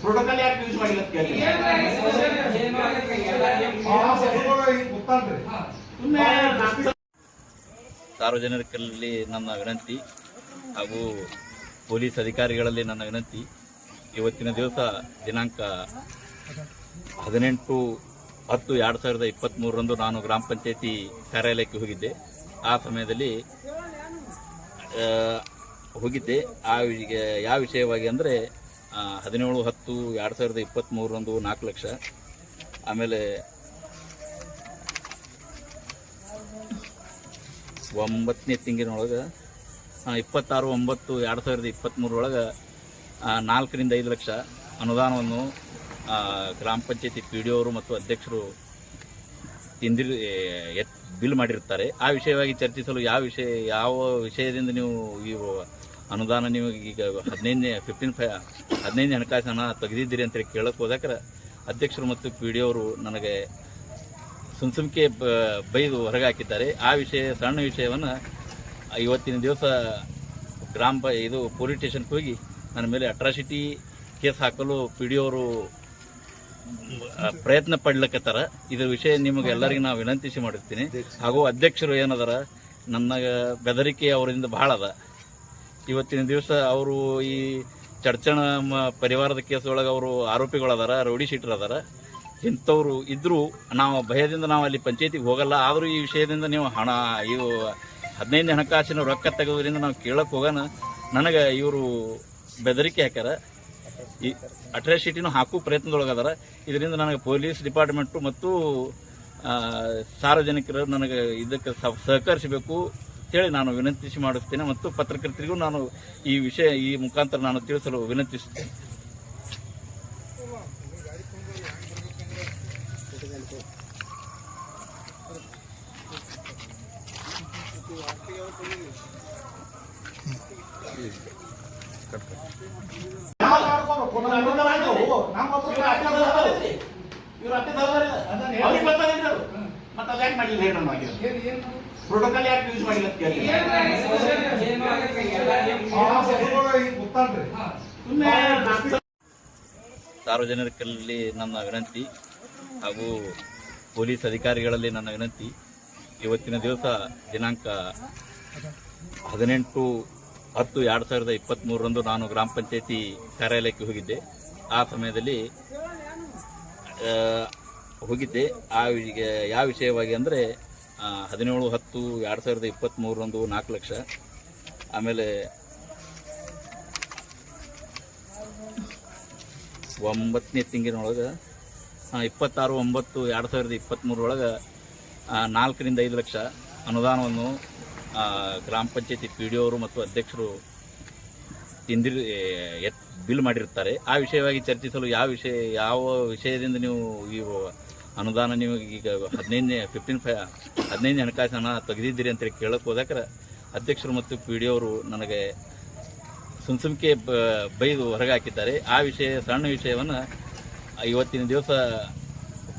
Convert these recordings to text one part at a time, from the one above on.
Protocol ಯಾಕೆ use ಮಾಡಿಲ್ಲ ಅಂತ ಕೇಳಿ ಸಾರ್ವಜನಿಕರಲ್ಲಿ ನನ್ನ ವಿನಂತಿ ಹಾಗೂ ಪೊಲೀಸ್ ಅಧಿಕಾರಿಗಳಲ್ಲಿ ನನ್ನ ವಿನಂತಿ. ಇವತ್ತಿನ ದಿವಸ ದಿನಾಂಕ ಹದಿನೆಂಟು ಹತ್ತು ಎರಡು ಸಾವಿರದ ಇಪ್ಪತ್ತ್ಮೂರರಂದು ನಾನು ಗ್ರಾಮ ಪಂಚಾಯತಿ ಕಾರ್ಯಾಲಯಕ್ಕೆ ಹೋಗಿದ್ದೆ. ಆ ಸಮಯದಲ್ಲಿ ಹೋಗಿದ್ದೆ. ಆ ಯಾವ ವಿಷಯವಾಗಿ ಅಂದರೆ ಹದಿನೇಳು ಹತ್ತು ಎರಡು ಸಾವಿರದ ಇಪ್ಪತ್ತ್ಮೂರರಂದು ನಾಲ್ಕು ಲಕ್ಷ. ಆಮೇಲೆ ಒಂಬತ್ತನೇ ತಿಂಗಳಿನೊಳಗೆ ಇಪ್ಪತ್ತಾರು ಒಂಬತ್ತು ಎರಡು ಸಾವಿರದ ಇಪ್ಪತ್ತ್ಮೂರರೊಳಗೆ ನಾಲ್ಕರಿಂದ ಐದು ಲಕ್ಷ ಅನುದಾನವನ್ನು ಗ್ರಾಮ ಪಂಚಾಯತಿ ಪಿ ಡಿ ಅವರು ಮತ್ತು ಅಧ್ಯಕ್ಷರು ತಿಂದಿ ಎತ್, ಬಿಲ್ ಮಾಡಿರ್ತಾರೆ. ಆ ವಿಷಯವಾಗಿ ಚರ್ಚಿಸಲು ಯಾವ ವಿಷಯ, ಯಾವ ವಿಷಯದಿಂದ ನೀವು ಈ ಅನುದಾನ ನೀವು ಈಗ ಹದಿನೈದನೇ ಫಿಫ್ಟೀನ್ ಫೈ, ಹದಿನೈದನೇ ಹಣಕಾಸು ಹಣ ತೆಗೆದಿದ್ದೀರಿ ಅಂತೇಳಿ ಕೇಳಕ್ಕೆ ಹೋದಾಕ್ರೆ ಅಧ್ಯಕ್ಷರು ಮತ್ತು ಪಿ ಡಿ ಅವರು ನನಗೆ ಸುಮ್ಸುಮ್ಕೆ ಬೈದು ಹೊರಗೆ ಹಾಕಿದ್ದಾರೆ ಆ ವಿಷಯ, ಸಣ್ಣ ವಿಷಯವನ್ನು ಇವತ್ತಿನ ದಿವಸ ಗ್ರಾಮ, ಇದು ಪೊಲೀಸ್ ಸ್ಟೇಷನ್ಗೆ ಹೋಗಿ ನನ್ನ ಮೇಲೆ ಅಟ್ರಾಸಿಟಿ ಕೇಸ್ ಹಾಕಲು ಪಿ ಡಿ ಅವರು ಪ್ರಯತ್ನ ಪಡ್ಲಕ್ಕತ್ತಾರ ಇದ್ರ ವಿಷಯ ನಿಮಗೆ ಎಲ್ಲರಿಗೂ ನಾವು ವಿನಂತಿಸಿ ಮಾಡಿರ್ತೀನಿ. ಹಾಗೂ ಅಧ್ಯಕ್ಷರು ಏನದಾರ ನನ್ನ ಬೆದರಿಕೆ ಅವರಿಂದ ಬಹಳ ಅದ. ಇವತ್ತಿನ ದಿವಸ ಅವರು ಈ ಚಡ್ಚಣ ಪರಿವಾರದ ಕೇಸ್ ಒಳಗೆ ಅವರು ಆರೋಪಿಗಳದಾರ, ರೌಡಿ ಶೀಟರ್ ಅದಾರ ಇಂಥವ್ರು ಇದ್ರೂ ನಾವು ಭಯದಿಂದ ನಾವು ಅಲ್ಲಿ ಪಂಚಾಯತಿಗೆ ಹೋಗಲ್ಲ. ಆದರೂ ಈ ವಿಷಯದಿಂದ ನೀವು ಹಣ, ಇವು ಹದಿನೈದು ಹಣಕಾಸಿನ ರೊಕ್ಕ ತೆಗೆದ್ರಿಂದ ನಾವು ಕೇಳಕ್ಕೆ ಹೋಗೋಣ ನನಗೆ ಇವರು ಬೆದರಿಕೆ ಹಾಕ್ಯಾರ. ಈ ಅಟ್ರಾಸಿಟಿನೂ ಹಾಕೋ ಪ್ರಯತ್ನದೊಳಗದಾರ. ಇದರಿಂದ ನನಗೆ ಪೊಲೀಸ್ ಡಿಪಾರ್ಟ್ಮೆಂಟು ಮತ್ತು ಸಾರ್ವಜನಿಕರು ನನಗೆ ಇದಕ್ಕೆ ಸಹಕರಿಸಬೇಕು ಅಂತೇಳಿ ನಾನು ವಿನಂತಿಸಿ ಮಾಡುತ್ತೇನೆ ಮತ್ತು ಪತ್ರಕರ್ತರಿಗೂ ನಾನು ಈ ವಿಷಯ, ಈ ಮುಖಾಂತರ ನಾನು ತಿಳಿಸಲು ವಿನಂತಿಸುತ್ತೇನೆ. ಪ್ರೋಟೋಕಾಲ್ ಯಾಕೆ ಯೂಸ್ ಮಾಡಿಲ್ಲ ಸಾರ್ವಜನಿಕರಲ್ಲಿ ನನ್ನ ವಿನಂತಿ ಹಾಗೂ ಪೊಲೀಸ್ ಅಧಿಕಾರಿಗಳಲ್ಲಿ ನನ್ನ ವಿನಂತಿ ಇವತ್ತಿನ ದಿವಸ ದಿನಾಂಕ ಹದಿನೆಂಟು ಹತ್ತು ಎರಡು ಸಾವಿರದ ಇಪ್ಪತ್ತ್ಮೂರರಂದು ನಾನು ಗ್ರಾಮ ಪಂಚಾಯತಿ ಕಾರ್ಯಾಲಯಕ್ಕೆ ಹೋಗಿದ್ದೆ. ಆ ಸಮಯದಲ್ಲಿ ಹೋಗಿದ್ದೆ. ಆ ಯಾವ ವಿಷಯವಾಗಿ ಅಂದರೆ ಹದಿನೇಳು, ಹತ್ತು, ಎರಡು ಸಾವಿರದ ಇಪ್ಪತ್ತ್ಮೂರರಂದು ನಾಲ್ಕು ಲಕ್ಷ. ಆಮೇಲೆ, ಒಂಬತ್ತನೇ ತಿಂಗಳಿನೊಳಗೆ ಇಪ್ಪತ್ತಾರು, ಒಂಬತ್ತು, ಎರಡು ಸಾವಿರದ ಇಪ್ಪತ್ತ್ಮೂರರೊಳಗೆ ನಾಲ್ಕರಿಂದ ಐದು ಲಕ್ಷ ಅನುದಾನವನ್ನು ಗ್ರಾಮ ಪಂಚಾಯತಿ ಪಿ ಡಿ ಅವರು ಮತ್ತು ಅಧ್ಯಕ್ಷರು ತಿಂದಿರ್ ಎತ್, ಬಿಲ್ ಮಾಡಿರ್ತಾರೆ ಆ ವಿಷಯವಾಗಿ ಚರ್ಚಿಸಲು ಯಾವ ವಿಷಯ, ಯಾವ ವಿಷಯದಿಂದ ನೀವು ಈ ಅನುದಾನ ನೀವು ಈಗ ಹದಿನೈದನೇ ಫಿಫ್ಟೀನ್ ಫೈ, ಹದಿನೈದನೇ ಹಣಕಾಸಿನ ಹಣ ತೆಗೆದಿದ್ದೀರಿ ಅಂತೇಳಿ ಕೇಳಕ್ಕೆ ಹೋದಾಕ್ರೆ ಅಧ್ಯಕ್ಷರು ಮತ್ತು ಪಿ ಡಿ ಅವರು ನನಗೆ ಸುಮ್ಸುಮ್ಕೆ ಬೈದು ಹೊರಗೆ ಹಾಕಿದ್ದಾರೆ. ಆ ವಿಷಯ, ಸಣ್ಣ ವಿಷಯವನ್ನು ಇವತ್ತಿನ ದಿವಸ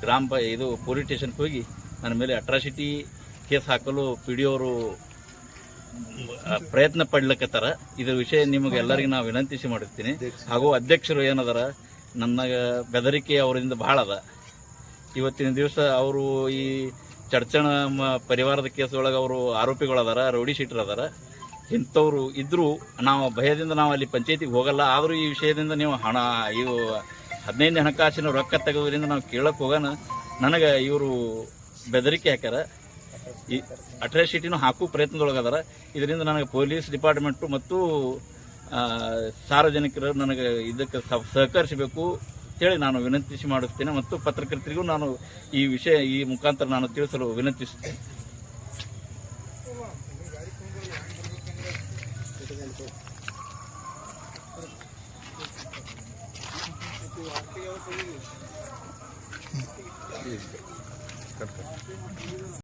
ಗ್ರಾಮ ಇದು ಪೊಲೀಸ್ ಸ್ಟೇಷನ್ಗೆ ಹೋಗಿ ನನ್ನ ಮೇಲೆ ಅಟ್ರಾಸಿಟಿ ಕೇಸ್ ಹಾಕಲು ಪಿ ಡಿ ಅವರು ಪ್ರಯತ್ನ ಪಡ್ಲಿಕ್ಕತ್ತಾರ ಇದ್ರ ವಿಷಯ ನಿಮಗೆ ಎಲ್ಲರಿಗೂ ನಾವು ವಿನಂತಿಸಿ ಮಾಡಿರ್ತೀನಿ. ಹಾಗೂ ಅಧ್ಯಕ್ಷರು ಏನದಾರ, ನನ್ನ ಬೆದರಿಕೆ ಅವರಿಂದ ಬಹಳ ಅದ ಇವತ್ತಿನ ದಿವಸ ಅವರು ಈ ಚಡ್ಚಣ ಮ- ಪರಿವಾರದ ಕೇಸ್ ಒಳಗೆ ಅವರು ಆರೋಪಿಗಳದಾರ, ರೌಡಿ ಶೀಟರ್ ಅದಾರ ಇಂಥವ್ರು ಇದ್ದರೂ ನಾವು ಭಯದಿಂದ ನಾವು ಅಲ್ಲಿ ಪಂಚಾಯತಿಗೆ ಹೋಗಲ್ಲ. ಆದರೂ ಈ ವಿಷಯದಿಂದ ನೀವು ಹಣ, ಇವು ಹದಿನೈದು ಹಣಕಾಸಿನ ರೊಕ್ಕ ತೆಗೆದ್ರಿಂದ ನಾವು ಕೇಳಕ್ಕೆ ಹೋಗೋಣ ನನಗೆ ಇವರು ಬೆದರಿಕೆ ಹಾಕ್ಯಾರ. ಈ ಅಟ್ರಾಸಿಟಿನೂ ಹಾಕೋ ಪ್ರಯತ್ನದೊಳಗದಾರ. ಇದರಿಂದ ನನಗೆ ಪೊಲೀಸ್ ಡಿಪಾರ್ಟ್ಮೆಂಟು ಮತ್ತು ಸಾರ್ವಜನಿಕರು ನನಗೆ ಇದಕ್ಕೆ ಸಹಕರಿಸಬೇಕು ಅಂತೇಳಿ ನಾನು ವಿನಂತಿಸಿ ಮಾಡುತ್ತೇನೆ ಮತ್ತು ಪತ್ರಕರ್ತರಿಗೂ ನಾನು ಈ ವಿಷಯ, ಈ ಮುಖಾಂತರ ನಾನು ತಿಳಿಸಲು ವಿನಂತಿಸುತ್ತೇನೆ.